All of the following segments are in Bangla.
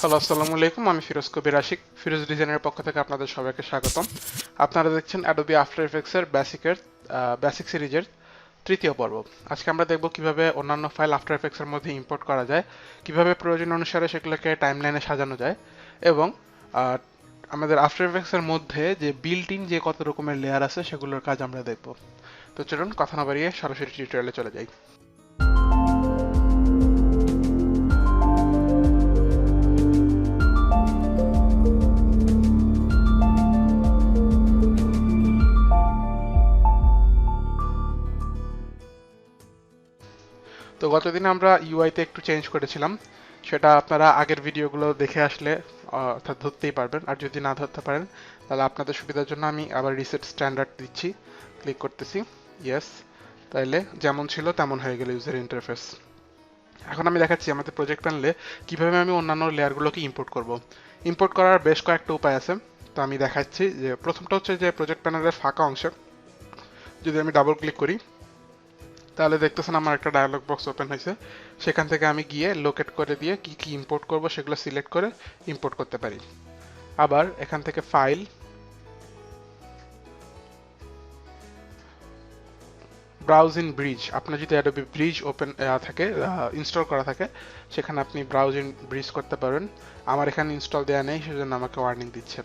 হ্যালো আসসালামু আলাইকুম, আমি ফিরোজ কবির আশিক, ফিরোজ ডিজাইনের পক্ষ থেকে আপনাদের সবাইকে স্বাগতম। আপনারা দেখছেন অ্যাডোবি আফটার এফেক্টসের বেসিকের বেসিক সিরিজের তৃতীয় পর্ব। আজকে আমরা দেখব কীভাবে অন্যান্য ফাইল আফটার এফেক্টসের মধ্যে ইম্পোর্ট করা যায়, কীভাবে প্রয়োজন অনুসারে সেগুলোকে টাইমলাইনে সাজানো যায় এবং আমাদের আফটার এফেক্টসের মধ্যে যে বিল্ট ইন যে কত রকমের লেয়ার আছে সেগুলোর কাজ আমরা দেখব। তো চলুন, কথা না বাড়িয়ে সরাসরি টিউটোরিয়ালে চলে যাই। গতদিন আমরা ইউআইতে একটু চেঞ্জ করেছিলাম। সেটা আপনারা আগের ভিডিওগুলো দেখে আসলে অর্থাৎ ধরতেই পারবেন। আর যদি না ধরতে পারেন, তাহলে আপনাদের সুবিধার জন্য আমি আবার রিসেট স্ট্যান্ডার্ড দিচ্ছি। ক্লিক করতেছি। ইয়েস তাইলে যেমন ছিল তেমন হয়ে গেল ইউজার ইন্টারফেস এখন আমি দেখাচ্ছি আমাদের প্রজেক্ট প্যানেলে কীভাবে আমি অন্যান্য লেয়ারগুলোকে ইম্পোর্ট করব। ইম্পোর্ট করার বেশ কয়েকটা উপায় আছে। তো আমি দেখাচ্ছি যে, প্রথমটা হচ্ছে যে প্রজেক্ট প্যানেলের ফাঁকা অংশে। যদি আমি ডাবল ক্লিক করি তাহলে দেখতেছেন আমার একটা ডায়লগ বক্স ওপেন হয়েছে। সেখান থেকে আমি গিয়ে লোকেট করে দিয়ে কি কি ইম্পোর্ট করব সেগুলো সিলেক্ট করে ইম্পোর্ট করতে পারি। আবার এখান থেকে ফাইল ব্রাউজ ইন ব্রিজ আপনার যদি অ্যাডোবি ব্রিজ ওপেন থাকে ইনস্টল করা থাকে, সেখানে আপনি ব্রাউজ ইন ব্রিজ করতে পারেন। আমার এখানে ইনস্টল দেওয়া নেই, সেজন্য আমাকে ওয়ার্নিং দিচ্ছে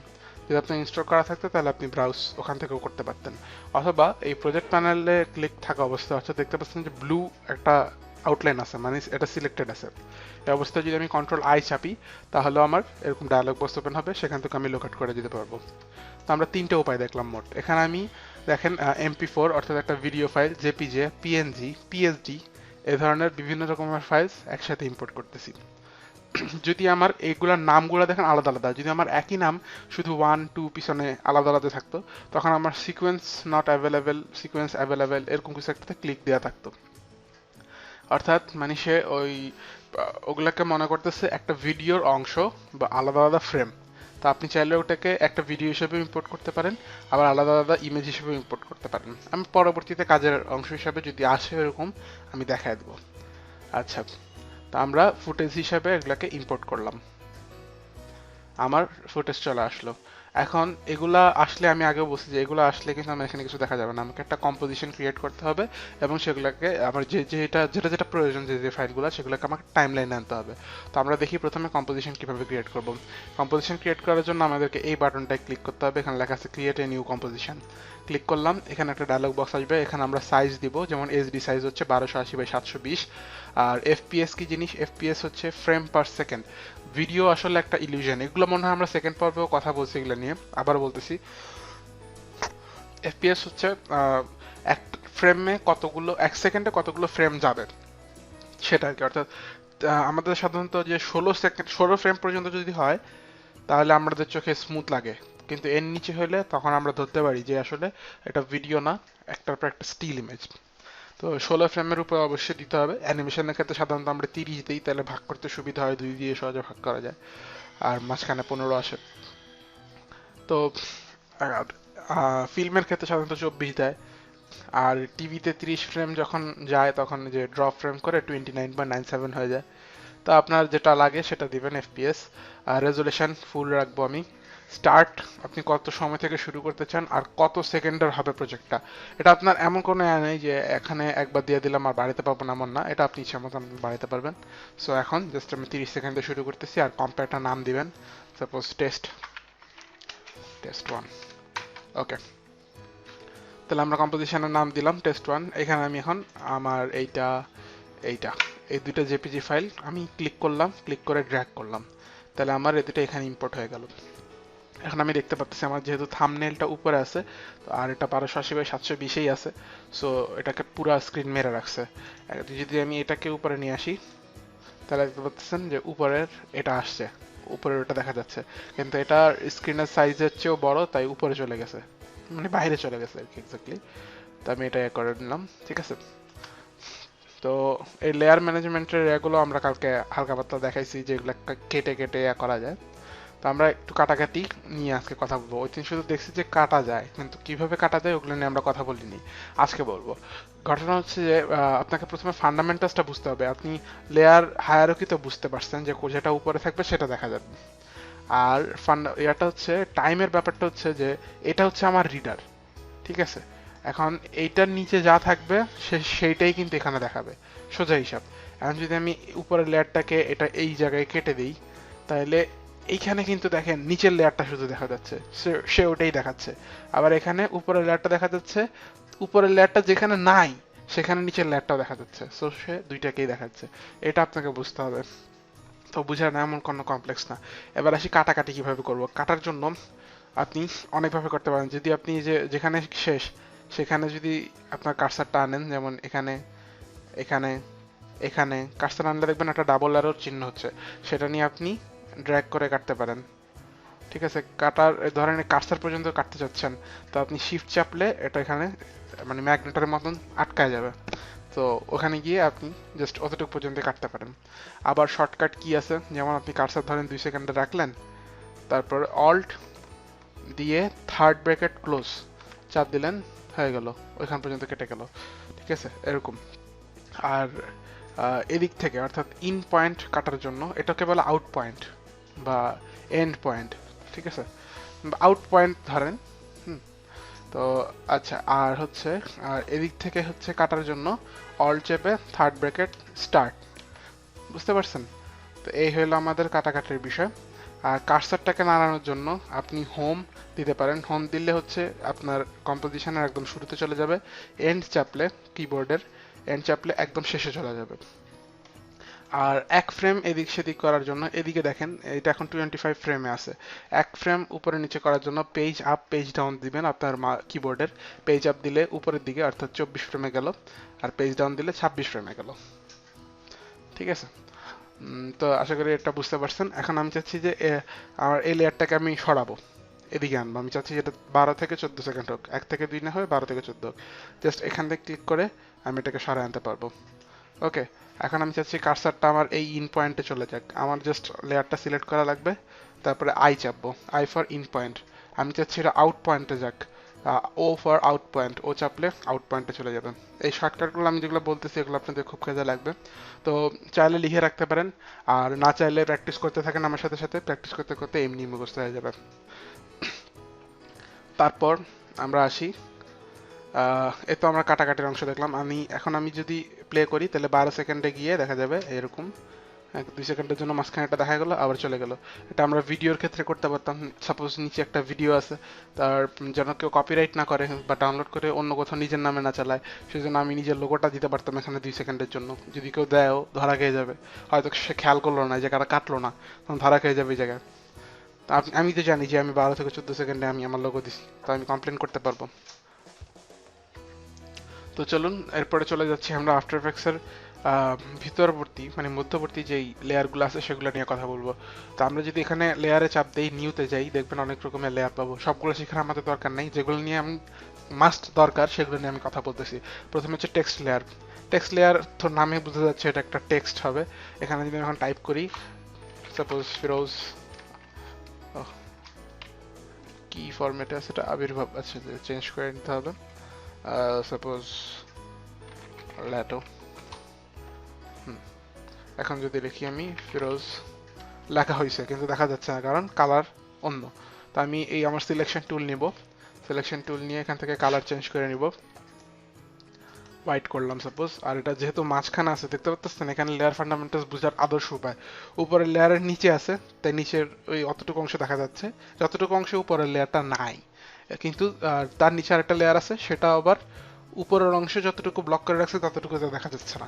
যদি আপনার ইনস্টল করা থাকতো, তাহলে আপনি ব্রাউজ ওখান থেকেও করতে পারতেন। অথবা এই প্রজেক্ট প্যানেলে ক্লিক থাকা অবস্থায় অর্থাৎ দেখতে পাচ্ছেন যে ব্লু একটা আউটলাইন আছে মানে এটা সিলেক্টেড আছে। এই অবস্থায় যদি আমি কন্ট্রোল আই চাপি তাহলে আমার এরকম ডায়ালগ বক্স ওপেন হবে, সেখান থেকে আমি লোকেট করে দিতে পারব। তো আমরা তিনটে উপায় দেখলাম মোট। এখানে আমি দেখেন এমপি ফোর অর্থাৎ একটা video file JPG PNG PSD এ ধরনের বিভিন্ন রকমের ফাইলস একসাথে ইম্পোর্ট করতেছি। যদি আমার এইগুলোর নামগুলো দেখেন আলাদা আলাদা। যদি আমার একই নাম শুধু ওয়ান টু পিছনে আলাদা আলাদা থাকতো, তখন আমার sequence not available sequence available এরকম কিছু একটাতে ক্লিক দেওয়া থাকতো। অর্থাৎ মানে সে ওই ওগুলাকে মনে করতেছে একটা ভিডিওর অংশ বা আলাদা আলাদা ফ্রেম তা আপনি চাইলে ওটাকে একটা ভিডিও হিসেবে ইম্পোর্ট করতে পারেন, আবার আলাদা আলাদা ইমেজ হিসেবে ইম্পোর্ট করতে পারেন। আমি পরবর্তীতে কাজের অংশ হিসাবে যদি আসে এরকম, আমি দেখায় দেবো। আচ্ছা। তা আমরা ফুটেজ হিসাবে এগুলাকে ইম্পোর্ট করলাম। আমার ফুটেজ চলে আসলো। এখন এগুলা আসলে আমি আগেও বলছি যে এগুলো আসলে কিন্তু আমার এখানে কিছু দেখা যাবে না। আমাকে একটা কম্পোজিশন ক্রিয়েট করতে হবে এবং সেগুলোকে আমার যে যেটা যেটা যেটা প্রয়োজন, যে যে ফাইলগুলো সেগুলোকে আমাকে টাইম লাইনে আনতে হবে। তো আমরা দেখি প্রথমে কম্পোজিশন কীভাবে ক্রিয়েট করব। কম্পোজিশন ক্রিয়েট করার জন্য আমাদেরকে এই বাটনটায় ক্লিক করতে হবে। এখানে লেখা আছে create a new composition click করলাম, এখানে একটা ডায়লগ বক্স আসবে। এখানে আমরা সাইজ দিব, যেমন এইচডি সাইজ হচ্ছে বারোশো আশি বাই সাতশো বিশ। আর এফপিএস কি জিনিস? এফপিএস হচ্ছে ফ্রেম পার সেকেন্ড ভিডিও আসলে একটা ইলিউশন এগুলো মনে হয় আমরা সেকেন্ড পর্বেও কথা বলছি এগুলো নিয়ে। আবার বলতেছি এফপিএস হচ্ছে এক ফ্রেমে কতগুলো, এক সেকেন্ডে কতগুলো ফ্রেম যাবে? সেটা আর কি। অর্থাৎ আমাদের সাধারণত যে ষোলো সেকেন্ড ষোলো ফ্রেম পর্যন্ত যদি হয়, তাহলে আমাদের চোখে স্মুথ লাগে। কিন্তু এর নিচে হলে তখন আমরা ধরতে পারি যে আসলে এটা ভিডিও না, একটার পর একটা স্টিল ইমেজ তো ষোলো ফ্রেমের উপর অবশ্যই দিতে হবে। অ্যানিমেশনের ক্ষেত্রে সাধারণত আমরা তিরিশ দিই, তাহলে ভাগ করতে সুবিধা হয়, দুই দিয়ে সহজে ভাগ করা যায়। আর মাঝখানে পনেরো আসে। তো ফিল্মের ক্ষেত্রে সাধারণত চব্বিশ দেয়। আর টিভিতে তিরিশ ফ্রেম যখন যায়, তখন যে ড্রপ ফ্রেম করে twenty nine point nine seven হয়ে যায়। তো আপনার যেটা লাগে সেটা দিবেন এফপিএস আর রেজুলেশন ফুল রাখব আমি। স্টার্ট আপনি কত সময় থেকে শুরু করতে চান আর কত সেকেন্ডের হবে প্রজেক্টটা এটা আপনার এমন কোনো নেই যে এখানে একবার দিয়ে দিলাম আর বাড়িতে পারব না, এমন না। এটা আপনি ইচ্ছা মতন বাড়াতে পারবেন। সো এখন জাস্ট আমি তিরিশ সেকেন্ডে শুরু করতেছি আর কম্পেয়ারটা নাম দিবেন। Suppose test test one okay তাহলে আমরা কম্পোজিশনের নাম দিলাম টেস্ট ওয়ান এখানে আমি এখন আমার এইটা এইটা, এই দুইটা জেপিজি ফাইল আমি ক্লিক করলাম ক্লিক করে ড্র্যাগ করলাম। তাহলে আমার এই দুটো এখানে ইম্পোর্ট হয়ে গেল। এখন আমি দেখতে পাচ্ছি আমার যেহেতু থামনেলটা উপরে আছে, তো আর এটা বারোশো আশি বাই সাতশো বিশেই আছে। সো এটাকে পুরা স্ক্রিন মেরে রাখছে। যদি আমি এটাকে উপরে নিয়ে আসি, তাহলে দেখতে পাচ্ছেন যে উপরের এটা আসছে। উপরের ওটা দেখা যাচ্ছে। কিন্তু এটা স্ক্রিনের সাইজের চেয়েও বড়, তাই উপরে চলে গেছে। মানে বাইরে চলে গেছে আর কি এক্স্যাক্টলি তো আমি এটা করে নিলাম, ঠিক আছে? তো এই লেয়ার ম্যানেজমেন্টের এগুলো আমরা কালকে হালকা পাতলা দেখাইছি, যেগুলো কেটে কেটে করা যায়। তো আমরা একটু কাটাকাটি নিয়ে আজকে কথা বলব। ওই দিন শুধু দেখছি যে কাটা যায়, কিন্তু কীভাবে কাটা যায় ওগুলো নিয়ে আমরা কথা বলিনি। আজকে বলব। ঘটনা হচ্ছে যে আপনাকে প্রথমে ফান্ডামেন্টালসটা বুঝতে হবে। আপনি লেয়ার হায়ারকি তো বুঝতে পারছেন যে যেটা উপরে থাকবে, সেটা দেখা যাবে। আর ফান্ডা এটা হচ্ছে টাইমের ব্যাপারটা হচ্ছে যে, এটা হচ্ছে আমার রিডার ঠিক আছে? এখন এইটার নিচে যা থাকবে, সে, সেইটাই কিন্তু এখানে দেখাবে। সোজা হিসাব। এখন যদি আমি উপরের লেয়ারটাকে এটা এই জায়গায় কেটে দিই, তাহলে এইখানে কিন্তু দেখেন, নিচের লেয়ারটা শুধু দেখা যাচ্ছে। সে- ওটাই দেখাচ্ছে। আবার এখানে উপরের লেয়ারটা দেখা যাচ্ছে। উপরের লেয়ারটা যেখানে নাই, সেখানে নিচের লেয়ারটাও দেখা যাচ্ছে। সো সে দুইটাকেই দেখাচ্ছে। এটা আপনাকে বুঝতে হবে। তো বুঝার না এমন কোনো কমপ্লেক্স না। এবার আসি কাটাকাটি কীভাবে করব। কাটার জন্য আপনি অনেকভাবে করতে পারেন। যদি আপনি যে, যেখানে শেষ, সেখানে যদি আপনার কার্সারটা আনেন, যেমন এখানে এখানে এখানে কার্সার আনলে দেখবেন একটা ডাবল অ্যারোর চিহ্ন হচ্ছে। সেটা নিয়ে আপনি ড্র্যাগ করে কাটতে পারেন। ঠিক আছে, কাটার, ধরেন কার্সার পর্যন্ত কাটতে চাচ্ছেন, তো আপনি শিফট চাপলে এটা এখানে মানে ম্যাগনেটের মতন আটকায় যাবে। তো ওখানে গিয়ে আপনি জাস্ট অতটুকু পর্যন্ত কাটতে পারেন। আবার শর্টকাট কি আছে? যেমন আপনি কার্সার ধরেন দুই সেকেন্ডে রাখলেন, তারপর অল্ট দিয়ে থার্ড ব্র্যাকেট ক্লোজ চাপ দিলেন, হয়ে গেল, ওইখান পর্যন্ত কেটে গেল। ঠিক আছে, এরকম। আর এদিক থেকে, অর্থাৎ ইন পয়েন্ট কাটার জন্য, এটাকে বলে আউট পয়েন্ট বা এন্ড পয়েন্ট ঠিক আছে? আউট পয়েন্ট ধরেন, হুম। তো আচ্ছা আর হচ্ছে, আর এদিক থেকে হচ্ছে কাটার জন্য অল চেপে থার্ড ব্র্যাকেট স্টার্ট বুঝতে পারছেন? তো এই হলো আমাদের কাটাকাটির বিষয়। আর কার্সারটাকে নাড়ানোর জন্য আপনি হোম দিতে পারেন। হোম দিলে হচ্ছে আপনার কম্পোজিশনের একদম শুরুতে চলে যাবে। এন্ড চাপলে কিবোর্ডের এন্ড চাপলে একদম শেষে চলে যাবে। আর এক ফ্রেম এদিক সেদিক করার জন্য, এদিকে দেখেন, এটা এখন টোয়েন্টি ফাইভ ফ্রেমে আছে। এক ফ্রেম উপরে নিচে করার জন্য পেজ আপ পেজ ডাউন দিবেন আপনার মা কিবোর্ডের পেজ আপ দিলে উপরের দিকে, অর্থাৎ চব্বিশ ফ্রেমে গেল, আর পেজ ডাউন দিলে ছাব্বিশ ফ্রেমে গেল। ঠিক আছে? তো আশা করি এটা বুঝতে পারছেন। এখন আমি চাচ্ছি যে আমার এই লেয়ারটাকে আমি সরাবো। এদিকে আনব। আমি চাচ্ছি যেটা বারো থেকে চোদ্দ সেকেন্ড হোক। এক থেকে দুই না হয়ে বারো থেকে চোদ্দ হোক। জাস্ট এখান থেকে ক্লিক করে আমি এটাকে সরাই আনতে পারব। ওকে, এখন আমি চাচ্ছি কার্সারটা আমার এই ইন পয়েন্টে চলে যাক। আমার জাস্ট লেয়ারটা সিলেক্ট করা লাগবে, তারপরে আই চাপবো। আই ফর ইন পয়েন্ট আমি চাচ্ছি এটা আউট পয়েন্টে যাক। O for out point O চাপলে out পয়েন্টে চলে যাবে। এই শর্টকাটগুলো আমি যেগুলো বলতেছি, এগুলো আপনাদের খুব কাজে লাগবে। তো চাইলে লিখে রাখতে পারেন। আর না চাইলে প্র্যাকটিস করতে থাকেন আমার সাথে সাথে। প্র্যাকটিস করতে করতে এমনি মুখস্থ হয়ে যাবে। তারপর আমরা আসি। এ তো আমরা কাটাকাটির অংশ দেখলাম। আমি, এখন আমি যদি প্লে করি, তাহলে বারো সেকেন্ডে গিয়ে দেখা যাবে এরকম। এক, দুই সেকেন্ডের জন্য মাঝখানে এটা দেখা গেলো, আবার চলে গেল। এটা আমরা ভিডিওর ক্ষেত্রে করতে পারতাম। সাপোজ নিচে একটা ভিডিও আছে, তার যেন কেউ কপিরাইট না করে বা ডাউনলোড করে অন্য কোথাও নিজের নামে না চালায়, সেজন্য আমি নিজের লোগোটা দিতে পারতাম এখানে দুই সেকেন্ডের জন্য। যদি কেউ দেয়ও, ধরা খেয়ে যাবে। হয়তো সে খেয়াল করল না জায়গাটা কাটলো না, তখন ধরা খেয়ে যাবে এই জায়গায়। আমি তো জানি যে আমি বারো থেকে চোদ্দ সেকেন্ডে আমি আমার লোগো দিছি, তো আমি কমপ্লেন করতে পারব। তো চলুন, এরপরে চলে যাচ্ছি আমরা আফটার এফেক্টসের ভিতরবর্তী মানে মধ্যবর্তী যেই লেয়ারগুলো আছে সেগুলো নিয়ে কথা বলব। তো আমরা যদি এখানে লেয়ারে চাপ দেই, নিউতে যাই, দেখবেন অনেক রকমের লেয়ার পাবো। সবগুলো শেখার আমাদের দরকার নেই। যেগুলো নিয়ে আমি মাস্ট দরকার, সেগুলো নিয়ে আমি কথা বলতেছি। প্রথমে হচ্ছে টেক্সট লেয়ার টেক্সট লেয়ার তো নামে বোঝা যাচ্ছে এটা একটা টেক্সট হবে। এখানে যদি আমি এখন টাইপ করি সাপোজ ফিরোজ কি ফরম্যাটে আছে আবির্ভাব আছে চেঞ্জ করে নিতে হবে। সাপোজ ল্যাটো এখন যদি লিখি আমি, ফিরোজ, লেখা হয়েছে কিন্তু দেখা যাচ্ছে না, কারণ কালার অন্য। তো আমি এই আমার সিলেকশন টুল নিব। সিলেকশন টুল নিয়ে এখান থেকে কালার চেঞ্জ করে নিব। হোয়াইট করলাম সাপোজ আর এটা যেহেতু মাঝখানে আছে, দেখতে পাচ্ছেন এখানে লেয়ার ফান্ডামেন্টালস বোঝার আদর্শ উপায়। উপরের লেয়ারের নিচে আছে, তাই নিচের ওই অতটুকু অংশ দেখা যাচ্ছে। যতটুকু অংশে উপরের লেয়ারটা নাই। কিন্তু তার নিচে আরেকটা লেয়ার আছে, সেটা আবার উপরের অংশে যতটুকু ব্লক করে রাখছে, ততটুকু দেখা যাচ্ছে না।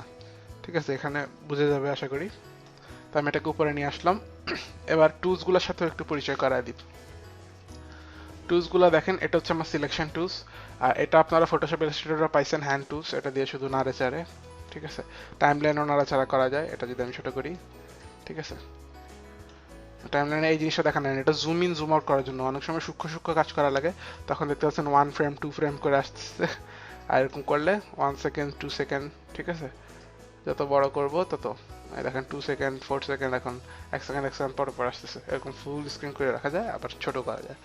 ঠিক আছে, এখানে বুঝে যাবে আশা করি। তো আমি এটাকে উপরে নিয়ে আসলাম। এবার টুলসগুলোর সাথে একটু পরিচয় করায় দিই। টুলসগুলো দেখেন, এটা হচ্ছে আমার সিলেকশন টুলস আর এটা আপনারা ফটোশপ ইলাস্ট্রেটরে পাইছেন হ্যান্ড টুলস এটা দিয়ে শুধু নাড়ে চাড়ে ঠিক আছে? টাইম লাইনও নাড়াচাড়া করা যায়, এটা যদি আমি ছোট করি। ঠিক আছে? টাইম লাইনে এই জিনিসটা দেখা নেন এটা জুম ইন জুম আউট করার জন্য। অনেক সময় সূক্ষ্ম সূক্ষ্ম কাজ করা লাগে। তখন দেখতে পাচ্ছেন ওয়ান ফ্রেম টু ফ্রেম করে আসতেছে। আর এরকম করলে ওয়ান সেকেন্ড টু সেকেন্ড ঠিক আছে? যত বড় করব, তত। দেখেন টু সেকেন্ড ফোর সেকেন্ড এখন এক সেকেন্ড এক সেকেন্ড পর পর আসতেছে। এরকম ফুল স্ক্রিন করে রাখা যায়, আবার ছোট করা যায়।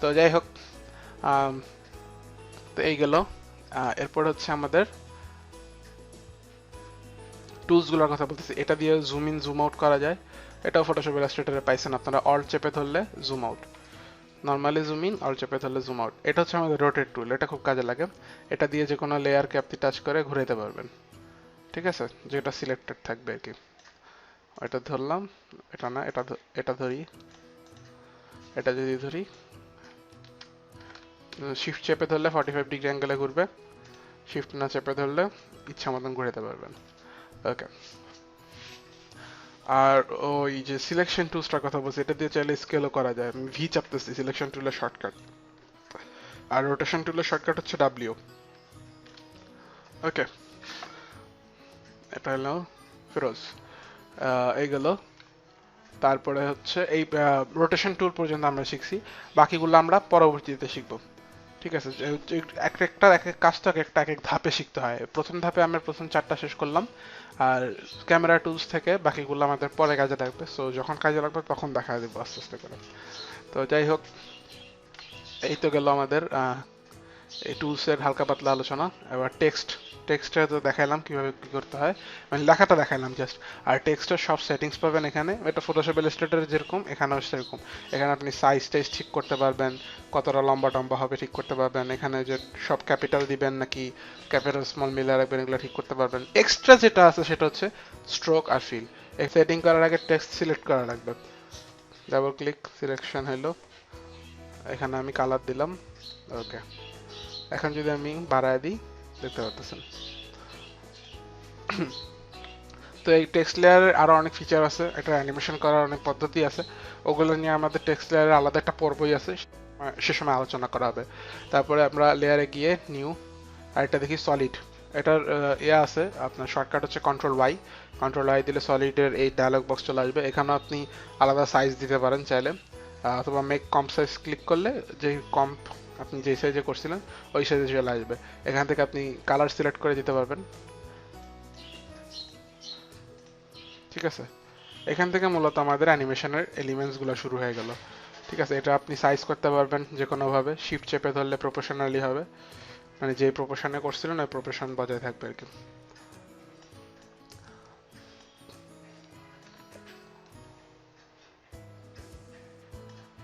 তো যাই হোক তো এই গেল। এরপর হচ্ছে আমাদের টুলসগুলোর কথা বলতেছি। এটা দিয়ে জুম ইন জুম আউট করা যায়। এটাও ফটোশপ ইলাস্ট্রেটরে পাইছেন আপনারা অল চেপে ধরলে zoom out normally zoom alt চেপে ধরলে জুম আউট এটা হচ্ছে আমাদের রোটেট টুল এটা খুব কাজে লাগে। এটা দিয়ে যে কোনো লেয়ারকে আপনি টাচ করে ঘুরাইতে পারবেন। ঠিক আছে? যেটা সিলেক্টেড থাকবে আর কি। এটা ধরলাম, এটা না, এটা এটা ধরি। এটা যদি ধরি। শিফট চেপে ধরলে ফর্টি ফাইভ ডিগ্রি অ্যাঙ্গেলে ঘুরবে। শিফট না চেপে ধরলে ইচ্ছা মতন ঘুরাতে পারবেন। ওকে আর ওই যে সিলেকশন টুলসটার কথা বলছি, এটা দিয়ে চাইলে স্কেলও করা যায়। আমি ভি চাপতেছি সিলেকশন টুলের শর্টকাট আর রোটেশন টুলের শর্টকাট হচ্ছে ডাব্লিউ ওকে এটা হলো ফিরোজ এই গেল। তারপরে হচ্ছে এই রোটেশন টুল পর্যন্ত আমরা শিখছি। বাকিগুলো আমরা পরবর্তীতে শিখব। ঠিক আছে এক একটা এক এক কাজটাকে একটা এক এক ধাপে শিখতে হয়। প্রথম ধাপে আমরা প্রথম চারটা শেষ করলাম, আর ক্যামেরা টুলস থেকে বাকিগুলো আমাদের পরে কাজে লাগবে। সো যখন কাজে লাগবে তখন দেখা দেবো আস্তে আস্তে করে। তো, যাই হোক, এই তো গেল আমাদের এই টুলসের হালকা পাতলা আলোচনা, এবার টেক্সট টেক্সটে তো দেখাইলাম কীভাবে কি করতে হয়। মানে লেখাটা দেখাইলাম জাস্ট আর টেক্সটের সব সেটিংস পাবেন এখানে। এটা ফটোশপ ইলাস্ট্রেটর যেরকম, এখানেও সেরকম। এখানে আপনি সাইজ টাইজ ঠিক করতে পারবেন, কতটা লম্বা টম্বা হবে ঠিক করতে পারবেন। এখানে যে সব ক্যাপিটাল দিবেন নাকি ক্যাপিটাল স্মল মিলে রাখবেন এগুলো ঠিক করতে পারবেন। এক্সট্রা যেটা আছে সেটা হচ্ছে স্ট্রোক আর ফিল এই সেটিং করার আগে টেক্সট সিলেক্ট করা লাগবে। ডাবল ক্লিক সিলেকশন হলো এখানে আমি কালার দিলাম। ওকে এখন যদি আমি বাড়ায় দিই, দেখতে পাচ্ছেন তো এই টেক্সট লেয়ারের আরও অনেক ফিচার আছে, একটা অ্যানিমেশন করার অনেক পদ্ধতি আছে। ওগুলো নিয়ে আমাদের টেক্সট লেয়ারের আলাদা একটা পর্বই আছে, সে সময় আলোচনা করা হবে। তারপরে আমরা লেয়ারে গিয়ে নিউ আর এটা দেখি সলিড এটার ইয়ে আছে, আপনার শর্টকাট হচ্ছে কন্ট্রোল ওয়াই কন্ট্রোল ওয়াই দিলে সলিডের এই ডায়লগ বক্স চলে আসবে। এখানেও আপনি আলাদা সাইজ দিতে পারেন চাইলে। অথবা মেক কম সাইজ ক্লিক করলে যে কম্প আপনি যে সাইজে করছিলেন, ওই সাইজে চলে আসবে। এখান থেকে আপনি কালার সিলেক্ট করে দিতে পারবেন। ঠিক আছে? এখান থেকে মূলত আমাদের অ্যানিমেশনের এলিমেন্টসগুলো শুরু হয়ে গেল। ঠিক আছে? এটা আপনি সাইজ করতে পারবেন যে কোনোভাবে শিফট চেপে ধরলে প্রফেশনালি হবে। মানে যে প্রফেশনে করছিলেন, ওই প্রফেশন বজায় থাকবে আর কি।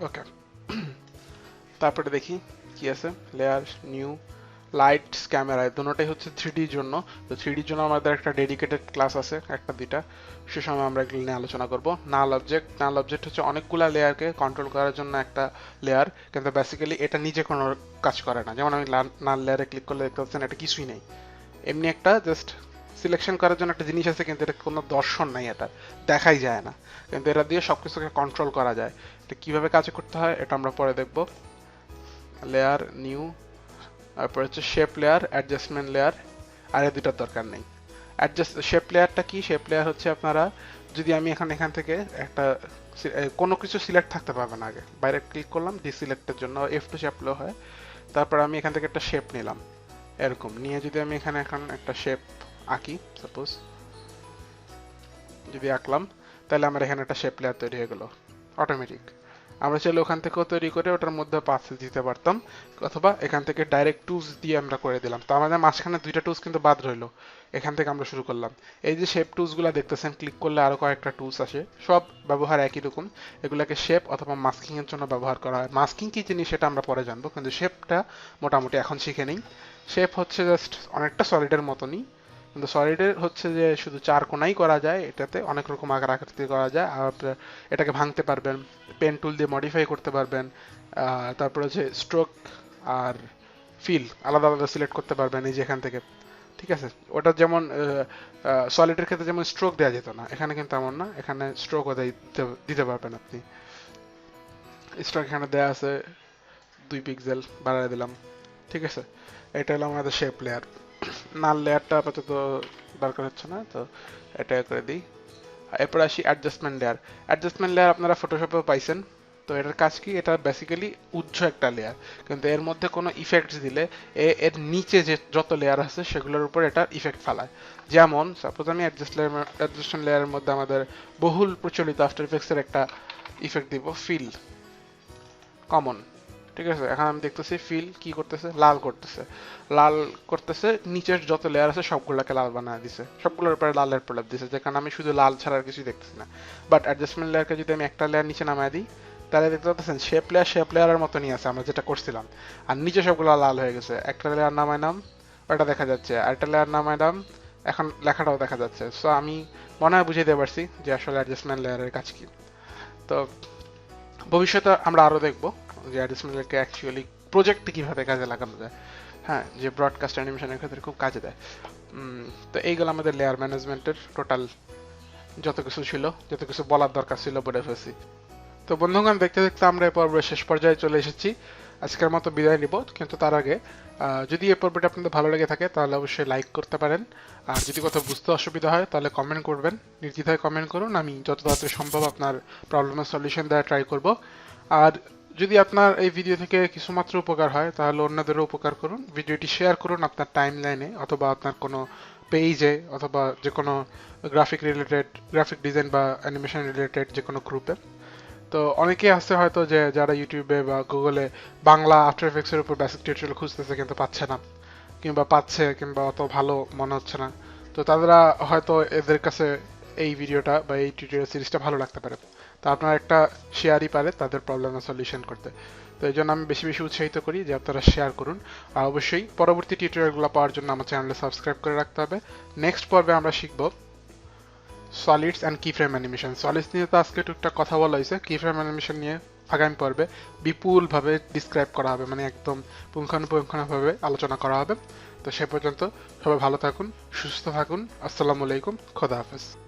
ওকে তারপরে দেখি। কি আছে লেয়ার নিউ লাইটস ক্যামেরা দুটোটাই হচ্ছে থ্রিডির জন্য। তো থ্রিডির জন্য আমাদের একটা ডেডিকেটেড ক্লাস আছে, একটা দুইটা। সে সময় আমরা এগুলো নিয়ে আলোচনা করব। নাল অবজেক্ট নাল অবজেক্ট হচ্ছে অনেকগুলা লেয়ারকে কন্ট্রোল করার জন্য একটা লেয়ার কিন্তু বেসিক্যালি এটা নিজে কোনো কাজ করে না। যেমন আমি নাল লেয়ারে ক্লিক করলে দেখতে পাচ্ছেন, এটা কিছুই নেই। এমনি একটা জাস্ট সিলেকশন করার জন্য একটা জিনিস আছে, কিন্তু এটা কোনো দর্শন নাই এটা। দেখাই যায় না। কিন্তু এটা দিয়ে সবকিছুকে কন্ট্রোল করা যায়। এটা কীভাবে কাজ করতে হয়, এটা আমরা পরে দেখব। লেয়ার নিউ তারপর হচ্ছে শেপ লেয়ার অ্যাডজাস্টমেন্ট লেয়ার আর এই দুটার দরকার নেই। অ্যাডজাস্ট শেপ লেয়ারটা কি? শেপ লেয়ার হচ্ছে আপনারা যদি আমি এখন এখান থেকে একটা কোনো কিছু সিলেক্ট থাকতে পারবে না আগে। বাইরে ক্লিক করলাম ডিসিলেক্টের জন্য এফ টু শেপলেও হয়। তারপর আমি এখান থেকে একটা শেপ নিলাম। এরকম। নিয়ে যদি আমি এখানে এখন একটা শেপ আঁকি সাপোজ যদি আঁকলাম, তাহলে আমার এখানে একটা শেপ লেয়ার তৈরি হয়ে গেল। অটোমেটিক আমরা চাইলে ওখান থেকেও তৈরি করে ওটার মধ্যে পাথ দিতে পারতাম, অথবা এখান থেকে ডাইরেক্ট টুলস দিয়ে আমরা করে দিলাম। তো আমাদের মাঝখানে দুইটা টুলস কিন্তু বাদ রইল, এখান থেকে আমরা শুরু করলাম। এই যে শেপ টুলসগুলো দেখতেছেন ক্লিক করলে আরও কয়েকটা টুলস আসে। সব ব্যবহার একই রকম, এগুলোকে শেপ অথবা মাস্কিং এর জন্য ব্যবহার করা হয়। মাস্কিং কি জিনিস সেটা আমরা পরে জানব, কিন্তু শেপটা মোটামুটি এখন শিখে নেই। শেপ হচ্ছে জাস্ট অনেকটা সলিডের মতনই। কিন্তু সলিডের হচ্ছে যে শুধু চার কোনাই করা যায়, এটাতে অনেক রকম আকার আকৃতি করা যায়, আর এটাকে ভাঙতে পারবেন পেন টুল দিয়ে মডিফাই করতে পারবেন তারপরে হচ্ছে স্ট্রোক আর ফিল আলাদা আলাদা সিলেক্ট করতে পারবেন এই যে এখান থেকে। ঠিক আছে? ওটা যেমন সলিডের ক্ষেত্রে যেমন স্ট্রোক দেওয়া যেত না, এখানে কিন্তু এমন না, এখানে স্ট্রোকও দিতে দিতে পারবেন আপনি। স্ট্রোক এখানে দেওয়া আছে, দুই পিক্সেল বাড়ায় দিলাম। ঠিক আছে? এটা হলো আমাদের শেপ লেয়ার নাল লেয়ারটা আপাতত দরকার হচ্ছে না, তো এটা করে দিই। এরপর আসি অ্যাডজাস্টমেন্ট লেয়ার অ্যাডজাস্টমেন্ট লেয়ার আপনারা ফটোশপেও পাইছেন, তো এটার কাজ কি? এটা বেসিক্যালি উজ্জ্ব একটা লেয়ার কিন্তু এর মধ্যে কোনো ইফেক্ট দিলে এ, এর নিচে যে যত লেয়ার আছে, সেগুলোর উপর এটা ইফেক্ট ফেলায়। যেমন সাপোজ আমি অ্যাডজাস্ট লেয়ার অ্যাডজাস্টমেন্ট লেয়ারের মধ্যে আমাদের বহুল প্রচলিত আফটার ইফেক্টসের একটা ইফেক্ট দিব ফিল কমন ঠিক আছে, এখন আমি দেখতেছি ফিল কি করতেছে? লাল করতেছে। লাল করতেছে, নিচের যত লেয়ার আছে সবগুলোকে লাল বানায় দিছে। সবগুলোর উপরে লালের প্রলেপ দিছে যেখানে আমি শুধু লাল ছাড়া আর কিছুই দেখতেছি না। বাট অ্যাডজাস্টমেন্ট লেয়ারকে যদি আমি একটা লেয়ার নিচে নামায় দিই, তাহলে দেখতে পাচ্ছেন শেপ লেয়ার শেপ লেয়ারের মতনই আছে আমরা যেটা করছিলাম। আর নিচে সবগুলো লাল হয়ে গেছে। একটা লেয়ার নামায় নাম, ওটা দেখা যাচ্ছে। আরেকটা লেয়ার নামায় নাম, এখন লেখাটাও দেখা যাচ্ছে। সো আমি মনে হয় বুঝিয়ে দিতে পারছি যে আসলে অ্যাডজাস্টমেন্ট লেয়ারের কাজ কি। তো, ভবিষ্যতে আমরা আরও দেখব। যে অ্যাডিশনালকে অ্যাকচুয়ালি প্রজেক্টে কীভাবে কাজে লাগানো যায়? হ্যাঁ যে ব্রডকাস্ট অ্যানিমেশনের ক্ষেত্রে খুব কাজে দেয়। তো এইগুলো আমাদের লেয়ার ম্যানেজমেন্টের টোটাল যত কিছু ছিল, যত কিছু বলার দরকার ছিল বলে ফেলছি। তো বন্ধুগণ, দেখতে দেখতে আমরা এই পর্বের শেষ পর্যায়ে চলে এসেছি। আজকের মতো বিদায় নিব, কিন্তু তার আগে যদি এই পর্বটা আপনাদের ভালো লেগে থাকে, তাহলে অবশ্যই লাইক করতে পারেন। আর যদি কোথাও বুঝতে অসুবিধা হয়, তাহলে কমেন্ট করবেন। নির্দ্বিধায় কমেন্ট করুন, আমি যত তাড়াতাড়ি সম্ভব আপনার প্রবলেমের সলিউশন দেওয়ার ট্রাই করব। আর যদি আপনার এই ভিডিও থেকে কিছুমাত্র উপকার হয়, তাহলে অন্যদেরও উপকার করুন। ভিডিওটি শেয়ার করুন আপনার টাইম লাইনে অথবা আপনার কোনো পেজে অথবা যে কোনো গ্রাফিক রিলেটেড গ্রাফিক ডিজাইন বা অ্যানিমেশন রিলেটেড যে কোনো গ্রুপে তো অনেকেই আছে হয়তো যে, যারা ইউটিউবে বা গুগলে বাংলা আফটার এফেক্টসের উপর বেসিক টিউটোরিয়াল খুঁজতেছে, কিন্তু পাচ্ছে না। কিংবা পাচ্ছে, কিংবা অত ভালো মনে হচ্ছে না। তো তারা হয়তো এদের কাছে এই ভিডিওটা বা এই টিউটোরিয়াল সিরিজটা ভালো লাগতে পারে। তো আপনার একটা শেয়ারই পারে, তাদের প্রবলেমের সলিউশন করতে। তো এই জন্য আমি বেশি বেশি উৎসাহিত করি যে আপনারা শেয়ার করুন। আর অবশ্যই পরবর্তী টিউটোরিয়ালগুলো পাওয়ার জন্য আমার চ্যানেলে সাবস্ক্রাইব করে রাখতে হবে। নেক্সট পর্বে আমরা শিখব solids and key frame animation solids নিয়ে তো আজকে টুকটাক কথা বলা হয়েছে। কি ফ্রেম অ্যানিমেশন নিয়ে আগামী পর্বে বিপুলভাবে ডিসক্রাইব করা হবে মানে একদম পুঙ্খানুপুঙ্খানুভাবে আলোচনা করা হবে। তো সে পর্যন্ত সবাই ভালো থাকুন, সুস্থ থাকুন। আসসালামু আলাইকুম। খোদা হাফেজ।